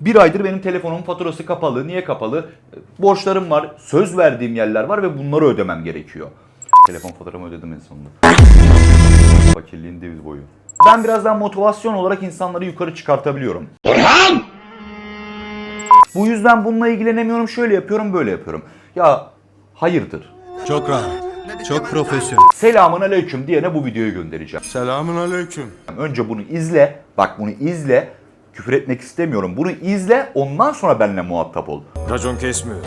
Bir aydır benim telefonumun faturası kapalı. Niye kapalı? Borçlarım var, söz verdiğim yerler var ve bunları ödemem gerekiyor. Telefon faturamı ödedim en sonunda. Fakirliğin diz boyu. Ben birazdan motivasyon olarak insanları yukarı çıkartabiliyorum. Bu yüzden bununla ilgilenemiyorum. Şöyle yapıyorum, böyle yapıyorum. Ya hayırdır? Çok rahat. Çok profesyonel. Selamun aleyküm diyene bu videoyu göndereceğim. Selamun aleyküm. Önce bunu izle. Bak bunu izle. Küfür etmek istemiyorum. Bunu izle. Ondan sonra benimle muhatap ol. Racon kesmiyor.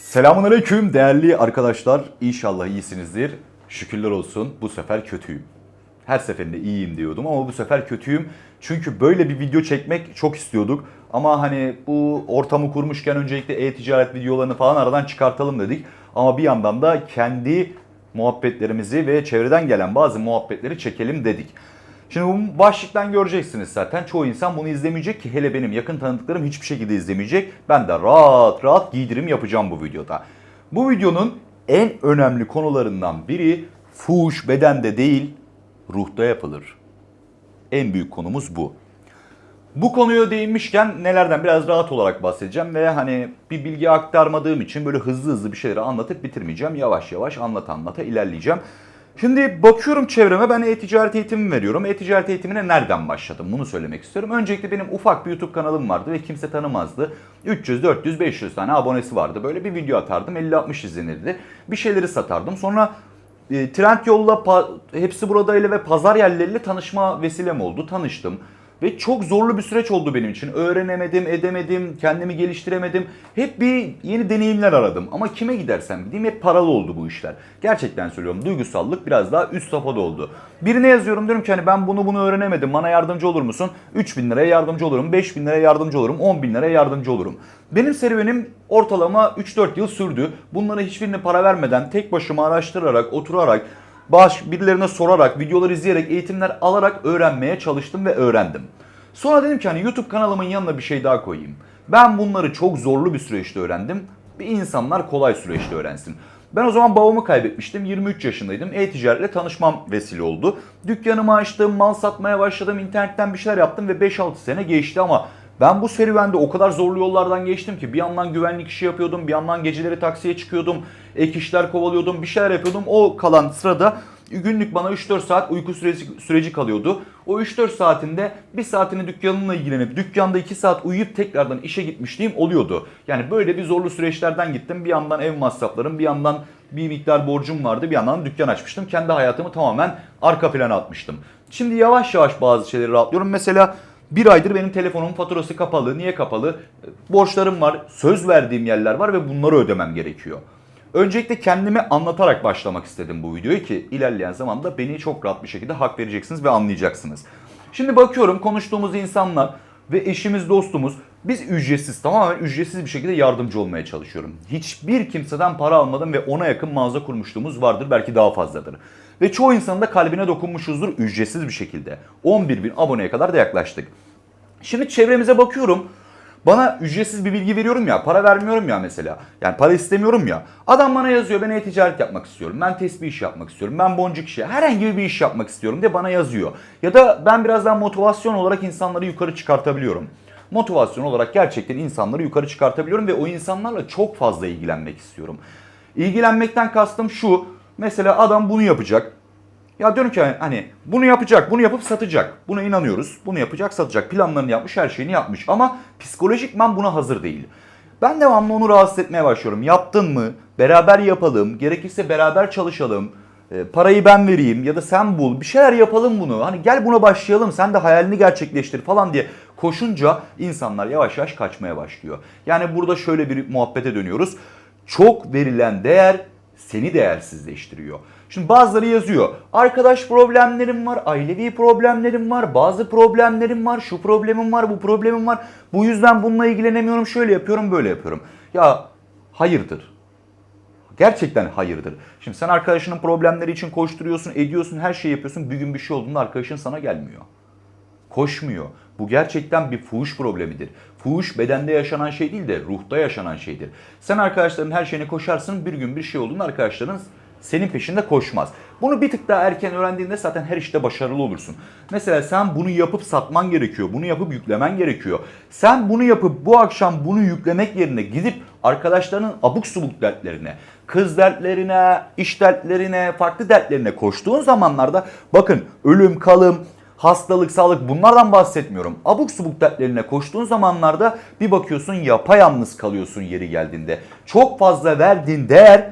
Selamun aleyküm değerli arkadaşlar. İnşallah iyisinizdir. Şükürler olsun. Bu sefer kötüyüm. Her seferinde iyiyim diyordum ama bu sefer kötüyüm. Çünkü böyle bir video çekmek çok istiyorduk. Ama hani bu ortamı kurmuşken öncelikle e-ticaret videolarını falan aradan çıkartalım dedik. Ama bir yandan da kendi muhabbetlerimizi ve çevreden gelen bazı muhabbetleri çekelim dedik. Şimdi bu başlıktan göreceksiniz zaten. Çoğu insan bunu izlemeyecek ki hele benim yakın tanıdıklarım hiçbir şekilde izlemeyecek. Ben de rahat rahat giydirim yapacağım bu videoda. Bu videonun en önemli konularından biri fuhuş bedende değil ruhta yapılır. En büyük konumuz bu. Bu konuya değinmişken nelerden biraz rahat olarak bahsedeceğim ve hani bir bilgi aktarmadığım için böyle hızlı hızlı bir şeyleri anlatıp bitirmeyeceğim. Yavaş yavaş anlata anlata ilerleyeceğim. Şimdi bakıyorum çevreme ben e-ticaret eğitimi veriyorum. E-ticaret eğitimine nereden başladım bunu söylemek istiyorum. Öncelikle benim ufak bir YouTube kanalım vardı ve kimse tanımazdı. 300, 400, 500 tane abonesi vardı. Böyle bir video atardım 50-60 izlenirdi. Bir şeyleri satardım. Sonra e, Trendyol'la pa- hepsi buradayla ve pazar yerleriyle tanışma vesilem oldu. Tanıştım. Ve çok zorlu bir süreç oldu benim için. Öğrenemedim, edemedim, kendimi geliştiremedim. Hep bir yeni deneyimler aradım. Ama kime gidersem gideyim hep paralı oldu bu işler. Gerçekten söylüyorum duygusallık biraz daha üst safhada oldu. Birine yazıyorum diyorum ki hani ben bunu bunu öğrenemedim bana yardımcı olur musun? 3000 liraya yardımcı olurum, 5000 liraya yardımcı olurum, 10 bin liraya yardımcı olurum. Benim serüvenim ortalama 3-4 yıl sürdü. Bunlara hiçbirine para vermeden tek başıma araştırarak, oturarak, baş birilerine sorarak, videolar izleyerek, eğitimler alarak öğrenmeye çalıştım ve öğrendim. Sonra dedim ki hani YouTube kanalımın yanına bir şey daha koyayım. Ben bunları çok zorlu bir süreçte öğrendim. Bir insanlar kolay süreçte öğrensin. Ben o zaman babamı kaybetmiştim. 23 yaşındaydım. E-ticaretle tanışmam vesile oldu. Dükkanımı açtım, mal satmaya başladım, internetten bir şeyler yaptım ve 5-6 sene geçti ama ben bu serüvende o kadar zorlu yollardan geçtim ki bir yandan güvenlik işi yapıyordum, bir yandan geceleri taksiye çıkıyordum, ek işler kovalıyordum, bir şeyler yapıyordum. O kalan sırada günlük bana 3-4 saat uyku süreci, süreci kalıyordu. O 3-4 saatinde bir saatini dükkanımla ilgilenip dükkanda 2 saat uyuyup tekrardan işe gitmişliğim oluyordu. Yani böyle bir zorlu süreçlerden gittim. Bir yandan ev masraflarım, bir yandan bir miktar borcum vardı, bir yandan dükkan açmıştım. Kendi hayatımı tamamen arka plana atmıştım. Şimdi yavaş yavaş bazı şeyleri rahatlıyorum. Mesela bir aydır benim telefonumun faturası kapalı. Niye kapalı? Borçlarım var, söz verdiğim yerler var ve bunları ödemem gerekiyor. Öncelikle kendimi anlatarak başlamak istedim bu videoyu ki ilerleyen zamanda beni çok rahat bir şekilde hak vereceksiniz ve anlayacaksınız. Şimdi bakıyorum konuştuğumuz insanlar ve eşimiz dostumuz biz ücretsiz tamamen ücretsiz bir şekilde yardımcı olmaya çalışıyorum. Hiçbir kimseden para almadım ve ona yakın mağaza kurmuşluğumuz vardır belki daha fazladır. Ve çoğu insanın da kalbine dokunmuşuzdur ücretsiz bir şekilde. 11 bin aboneye kadar da yaklaştık. Şimdi çevremize bakıyorum. Bana ücretsiz bir bilgi veriyorum ya, para vermiyorum ya mesela. Yani para istemiyorum ya. Adam bana yazıyor, ben e-ticaret yapmak istiyorum. Ben tesbih iş yapmak istiyorum. Ben boncuk işi, herhangi bir iş yapmak istiyorum diye bana yazıyor. Ya da ben birazdan motivasyon olarak insanları yukarı çıkartabiliyorum. Motivasyon olarak gerçekten insanları yukarı çıkartabiliyorum ve o insanlarla çok fazla ilgilenmek istiyorum. İlgilenmekten kastım şu. Mesela adam bunu yapacak. Ya diyorum ki hani bunu yapacak, bunu yapıp satacak. Buna inanıyoruz. Bunu yapacak, satacak. Planlarını yapmış, her şeyini yapmış. Ama psikolojikman buna hazır değil. Ben devamlı onu rahatsız etmeye başlıyorum. Yaptın mı? Beraber yapalım. Gerekirse beraber çalışalım. E, parayı ben vereyim ya da sen bul. Bir şeyler yapalım bunu. Hani gel buna başlayalım. Sen de hayalini gerçekleştir falan diye koşunca insanlar yavaş yavaş kaçmaya başlıyor. Yani burada şöyle bir muhabbete dönüyoruz. Çok verilen değer seni değersizleştiriyor. Şimdi bazıları yazıyor. Arkadaş problemlerim var, ailevi problemlerim var, bazı problemlerim var, şu problemim var, bu problemim var. Bu yüzden bununla ilgilenemiyorum, şöyle yapıyorum, böyle yapıyorum. Ya hayırdır? Gerçekten hayırdır. Şimdi sen arkadaşının problemleri için koşturuyorsun, ediyorsun, her şeyi yapıyorsun. Bir gün bir şey olduğunda arkadaşın sana gelmiyor. Koşmuyor. Bu gerçekten bir fuhuş problemidir. Fuhuş bedende yaşanan şey değil de ruhta yaşanan şeydir. Sen arkadaşların her şeyine koşarsın bir gün bir şey olduğunda arkadaşların senin peşinde koşmaz. Bunu bir tık daha erken öğrendiğinde zaten her işte başarılı olursun. Mesela sen bunu yapıp satman gerekiyor. Bunu yapıp yüklemen gerekiyor. Sen bunu yapıp bu akşam bunu yüklemek yerine gidip arkadaşlarının abuk subuk dertlerine, kız dertlerine, iş dertlerine, farklı dertlerine koştuğun zamanlarda bakın ölüm, kalım, hastalık, sağlık bunlardan bahsetmiyorum. Abuk subuk dertlerine koştuğun zamanlarda bir bakıyorsun yapayalnız kalıyorsun yeri geldiğinde. Çok fazla verdiğin değer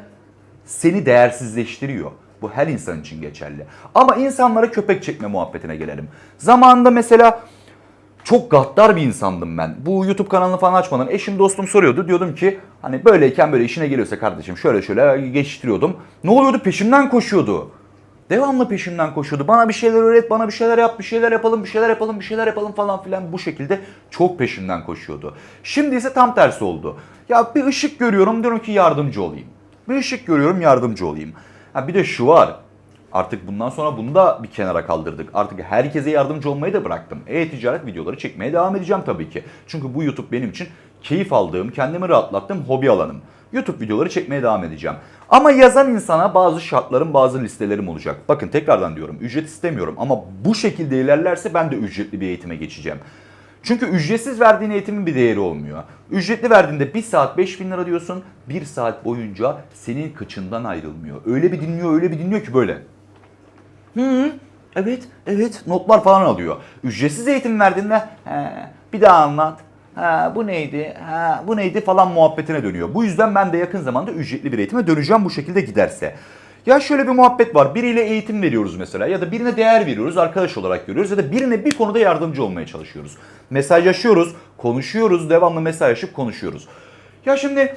seni değersizleştiriyor. Bu her insan için geçerli. Ama insanlara köpek çekme muhabbetine gelelim. Zamanında mesela çok gaddar bir insandım ben. Bu YouTube kanalını falan açmadan eşim dostum soruyordu. Diyordum ki hani böyleyken böyle işine geliyorsa kardeşim şöyle şöyle geçiştiriyordum. Ne oluyordu? Peşimden koşuyordu. Devamlı peşimden koşuyordu. Bana bir şeyler öğret, bana bir şeyler yap, bir şeyler yapalım, bir şeyler yapalım, bir şeyler yapalım falan filan bu şekilde çok peşimden koşuyordu. Şimdi ise tam tersi oldu. Ya bir ışık görüyorum diyorum ki yardımcı olayım. Bir ışık görüyorum yardımcı olayım. Ha bir de şu var. Artık bundan sonra bunu da bir kenara kaldırdık. Artık herkese yardımcı olmayı da bıraktım. E-ticaret videoları çekmeye devam edeceğim tabii ki. Çünkü bu YouTube benim için keyif aldığım, kendimi rahatlattığım hobi alanım. YouTube videoları çekmeye devam edeceğim. Ama yazan insana bazı şartlarım, bazı listelerim olacak. Bakın tekrardan diyorum ücret istemiyorum ama bu şekilde ilerlerse ben de ücretli bir eğitime geçeceğim. Çünkü ücretsiz verdiğin eğitimin bir değeri olmuyor. Ücretli verdiğinde 1 saat 5 bin lira diyorsun. 1 saat boyunca senin kıçından ayrılmıyor. Öyle bir dinliyor öyle bir dinliyor ki böyle. Hı, evet, evet notlar falan alıyor. Ücretsiz eğitim verdiğinde he, bir daha anlat. Ha, bu neydi? Ha, bu neydi falan muhabbetine dönüyor. Bu yüzden ben de yakın zamanda ücretli bir eğitime döneceğim bu şekilde giderse. Ya şöyle bir muhabbet var. Biriyle eğitim veriyoruz mesela ya da birine değer veriyoruz, arkadaş olarak görüyoruz ya da birine bir konuda yardımcı olmaya çalışıyoruz. Mesajlaşıyoruz, konuşuyoruz, devamlı mesajlaşıp konuşuyoruz. Ya şimdi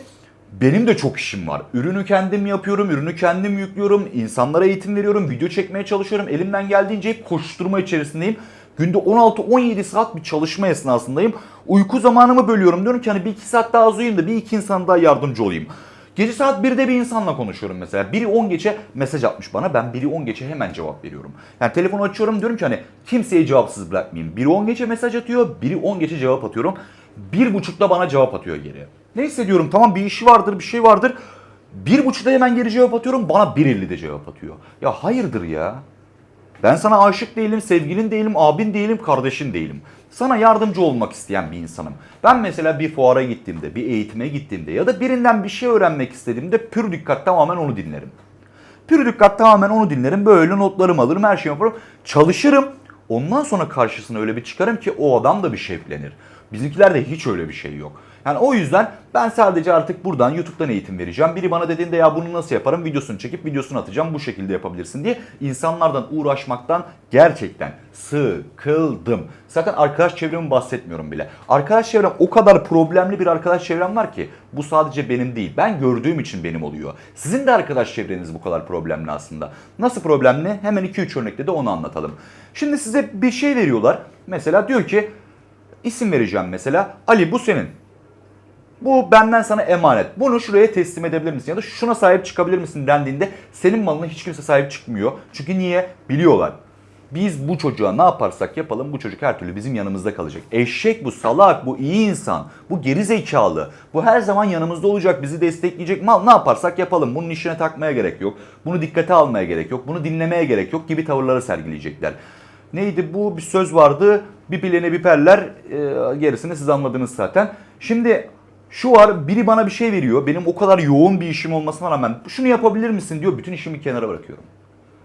benim de çok işim var. Ürünü kendim yapıyorum, ürünü kendim yüklüyorum, insanlara eğitim veriyorum, video çekmeye çalışıyorum. Elimden geldiğince hep koşturma içerisindeyim. Günde 16-17 saat bir çalışma esnasındayım. Uyku zamanımı bölüyorum. Diyorum ki hani bir iki saat daha az uyuyayım da bir iki insan daha yardımcı olayım. Gece saat 1'de bir insanla konuşuyorum mesela. Biri 10 geçe mesaj atmış bana. Ben biri 10 geçe hemen cevap veriyorum. Yani telefonu açıyorum diyorum ki hani kimseyi cevapsız bırakmayayım. Biri 10 geçe mesaj atıyor, biri 10 geçe cevap atıyorum. Bir buçukta bana cevap atıyor geri. Ne hissediyorum? Tamam bir işi vardır, bir şey vardır. Bir buçukta hemen geri cevap atıyorum. Bana 1.50'de cevap atıyor. Ya hayırdır ya? Ben sana aşık değilim, sevgilin değilim, abin değilim, kardeşin değilim. Sana yardımcı olmak isteyen bir insanım. Ben mesela bir fuara gittiğimde, bir eğitime gittiğimde ya da birinden bir şey öğrenmek istediğimde pür dikkat tamamen onu dinlerim. Pür dikkat tamamen onu dinlerim. Böyle notlarımı alırım, her şeyi yaparım. Çalışırım. Ondan sonra karşısına öyle bir çıkarım ki o adam da bir şevklenir. Bizimkilerde hiç öyle bir şey yok. Yani o yüzden ben sadece artık buradan YouTube'dan eğitim vereceğim. Biri bana dediğinde ya bunu nasıl yaparım videosunu çekip videosunu atacağım bu şekilde yapabilirsin diye insanlardan uğraşmaktan gerçekten sıkıldım. Zaten arkadaş çevremi bahsetmiyorum bile. Arkadaş çevrem o kadar problemli bir arkadaş çevrem var ki bu sadece benim değil. Ben gördüğüm için benim oluyor. Sizin de arkadaş çevreniz bu kadar problemli aslında. Nasıl problemli? Hemen 2-3 örnekle de onu anlatalım. Şimdi size bir şey veriyorlar. Mesela diyor ki isim vereceğim mesela. Ali bu senin. Bu benden sana emanet. Bunu şuraya teslim edebilir misin? Ya da şuna sahip çıkabilir misin dendiğinde senin malına hiç kimse sahip çıkmıyor. Çünkü niye? Biliyorlar. Biz bu çocuğa ne yaparsak yapalım bu çocuk her türlü bizim yanımızda kalacak. Eşek bu, salak bu, iyi insan. Bu geri zekalı. Bu her zaman yanımızda olacak, bizi destekleyecek. Mal ne yaparsak yapalım. Bunun işine takmaya gerek yok. Bunu dikkate almaya gerek yok. Bunu dinlemeye gerek yok gibi tavırları sergileyecekler. Neydi bu? Bir söz vardı. Bir bilene bir perler. Ee, gerisini siz anladınız zaten. Şimdi şu var biri bana bir şey veriyor. Benim o kadar yoğun bir işim olmasına rağmen şunu yapabilir misin diyor. Bütün işimi kenara bırakıyorum.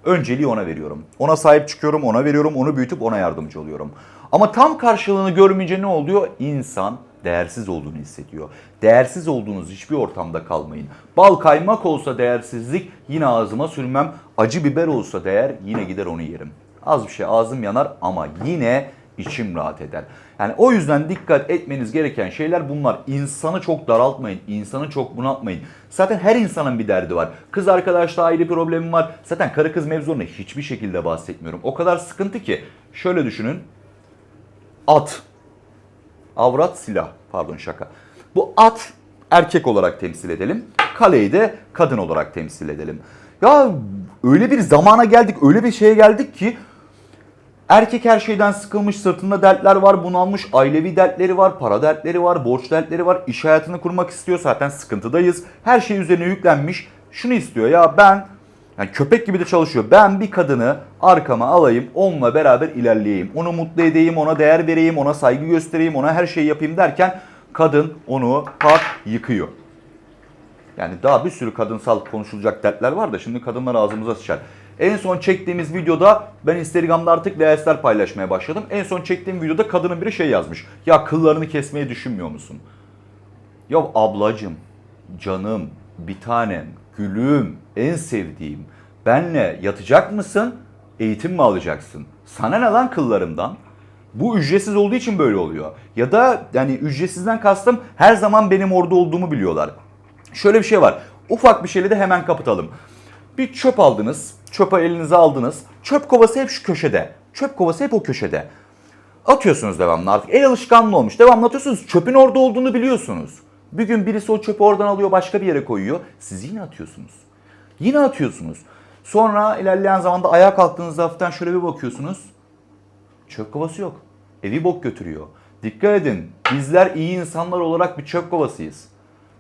Önceliği ona veriyorum. Ona sahip çıkıyorum, ona veriyorum, onu büyütüp ona yardımcı oluyorum. Ama tam karşılığını görmeyince ne oluyor? İnsan değersiz olduğunu hissediyor. Değersiz olduğunuz hiçbir ortamda kalmayın. Bal kaymak olsa değersizlik yine ağzıma sürmem. Acı biber olsa değer yine gider onu yerim. Az bir şey ağzım yanar ama yine içim rahat eder. Yani o yüzden dikkat etmeniz gereken şeyler bunlar. İnsanı çok daraltmayın, insanı çok bunaltmayın. Zaten her insanın bir derdi var. Kız arkadaşla aile problemi var. Zaten karı kız mevzularına hiçbir şekilde bahsetmiyorum. O kadar sıkıntı ki. Şöyle düşünün. At. Avrat silah. Pardon şaka. Bu at erkek olarak temsil edelim. Kaleyi de kadın olarak temsil edelim. Ya öyle bir zamana geldik, öyle bir şeye geldik ki Erkek her şeyden sıkılmış, sırtında dertler var, bunalmış, ailevi dertleri var, para dertleri var, borç dertleri var, iş hayatını kurmak istiyor zaten sıkıntıdayız. Her şey üzerine yüklenmiş. Şunu istiyor ya ben Yani köpek gibi de çalışıyor. Ben bir kadını arkama alayım, onunla beraber ilerleyeyim. Onu mutlu edeyim, ona değer vereyim, ona saygı göstereyim, ona her şeyi yapayım derken kadın onu pat yıkıyor. Yani daha bir sürü kadınsal konuşulacak dertler var da şimdi kadınlar ağzımıza sıçar. En son çektiğimiz videoda ben Instagram'da artık reelsler paylaşmaya başladım. En son çektiğim videoda kadının biri şey yazmış. Ya kıllarını kesmeyi düşünmüyor musun? Ya ablacım, canım, bir tanem, gülüm, en sevdiğim. Benle yatacak mısın? Eğitim mi alacaksın? Sana ne lan kıllarımdan? Bu ücretsiz olduğu için böyle oluyor. Ya da yani ücretsizden kastım her zaman benim orada olduğumu biliyorlar. Şöyle bir şey var. Ufak bir şeyle de hemen kapatalım. Bir çöp aldınız. Çöpü elinize aldınız. Çöp kovası hep şu köşede. Çöp kovası hep o köşede. Atıyorsunuz devamlı artık. El alışkanlığı olmuş. Devamlı atıyorsunuz. Çöpün orada olduğunu biliyorsunuz. Bir gün birisi o çöpü oradan alıyor başka bir yere koyuyor. Siz yine atıyorsunuz. Yine atıyorsunuz. Sonra ilerleyen zamanda ayağa kalktığınızda hafiften şöyle bir bakıyorsunuz. Çöp kovası yok. Evi bok götürüyor. Dikkat edin. Bizler iyi insanlar olarak bir çöp kovasıyız.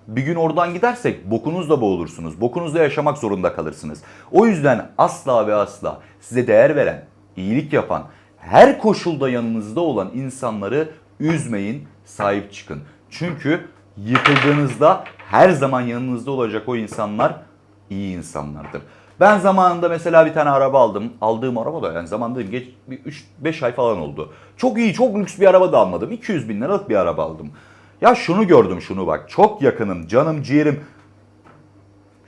Bir gün oradan gidersek bokunuzla boğulursunuz. Bokunuzla yaşamak zorunda kalırsınız. O yüzden asla ve asla size değer veren, iyilik yapan, her koşulda yanınızda olan insanları üzmeyin, sahip çıkın. Çünkü yıkıldığınızda her zaman yanınızda olacak o insanlar iyi insanlardır. Ben zamanında mesela bir tane araba aldım. Aldığım araba da yani zamanında geç bir 3-5 ay falan oldu. Çok iyi, çok lüks bir araba da almadım. 200 bin liralık bir araba aldım. Ya şunu gördüm şunu bak. Çok yakınım, canım, ciğerim.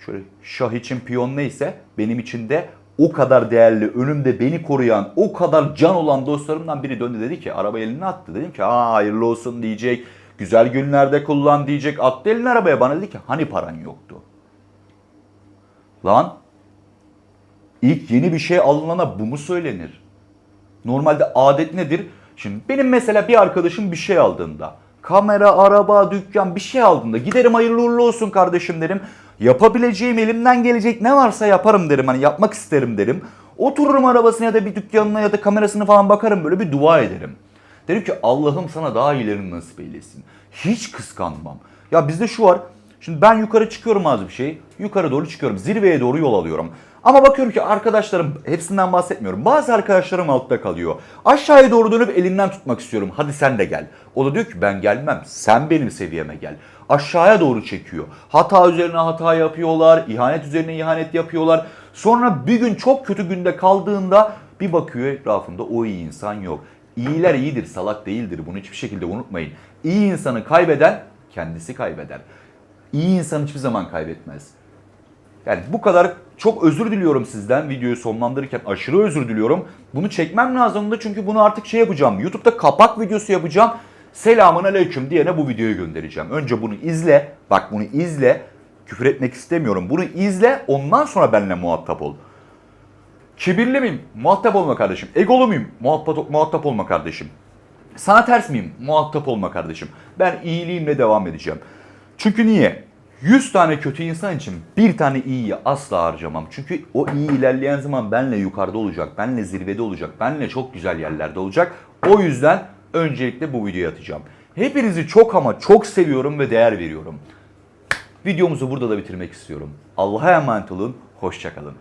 Şöyle şah için piyon neyse benim için de o kadar değerli, önümde beni koruyan, o kadar can olan dostlarımdan biri döndü dedi ki araba eline attı. Dedim ki aa hayırlı olsun diyecek. Güzel günlerde kullan diyecek. Attı elini arabaya bana dedi ki hani paran yoktu. Lan ilk yeni bir şey alınana bu mu söylenir? Normalde adet nedir? Şimdi benim mesela bir arkadaşım bir şey aldığında, kamera, araba, dükkan bir şey aldığında giderim hayırlı uğurlu olsun kardeşim derim. Yapabileceğim elimden gelecek ne varsa yaparım derim. Hani yapmak isterim derim. Otururum arabasına ya da bir dükkanına ya da kamerasına falan bakarım böyle bir dua ederim. Derim ki Allah'ım sana daha iyilerini nasip eylesin. Hiç kıskanmam. Ya bizde şu var. Şimdi ben yukarı çıkıyorum az bir şey. Yukarı doğru çıkıyorum. Zirveye doğru yol alıyorum. Ama bakıyorum ki arkadaşlarım hepsinden bahsetmiyorum. Bazı arkadaşlarım altta kalıyor. Aşağıya doğru dönüp elinden tutmak istiyorum. Hadi sen de gel. O da diyor ki ben gelmem. Sen benim seviyeme gel. Aşağıya doğru çekiyor. Hata üzerine hata yapıyorlar. ihanet üzerine ihanet yapıyorlar. Sonra bir gün çok kötü günde kaldığında bir bakıyor etrafında o iyi insan yok. İyiler iyidir, salak değildir. Bunu hiçbir şekilde unutmayın. İyi insanı kaybeden kendisi kaybeder. İyi insan hiçbir zaman kaybetmez. Yani bu kadar çok özür diliyorum sizden videoyu sonlandırırken aşırı özür diliyorum. Bunu çekmem lazımdı çünkü bunu artık şey yapacağım. YouTube'da kapak videosu yapacağım. Selamun aleyküm diyene bu videoyu göndereceğim. Önce bunu izle. Bak bunu izle. Küfür etmek istemiyorum. Bunu izle ondan sonra benimle muhatap ol. Kibirli miyim? Muhatap olma kardeşim. Egolu muyum? Muhatap, muhatap olma kardeşim. Sana ters miyim? Muhatap olma kardeşim. Ben iyiliğimle devam edeceğim. Çünkü niye? 100 tane kötü insan için bir tane iyiyi asla harcamam. Çünkü o iyi ilerleyen zaman benle yukarıda olacak, benle zirvede olacak, benle çok güzel yerlerde olacak. O yüzden öncelikle bu videoyu atacağım. Hepinizi çok ama çok seviyorum ve değer veriyorum. Videomuzu burada da bitirmek istiyorum. Allah'a emanet olun, hoşçakalın.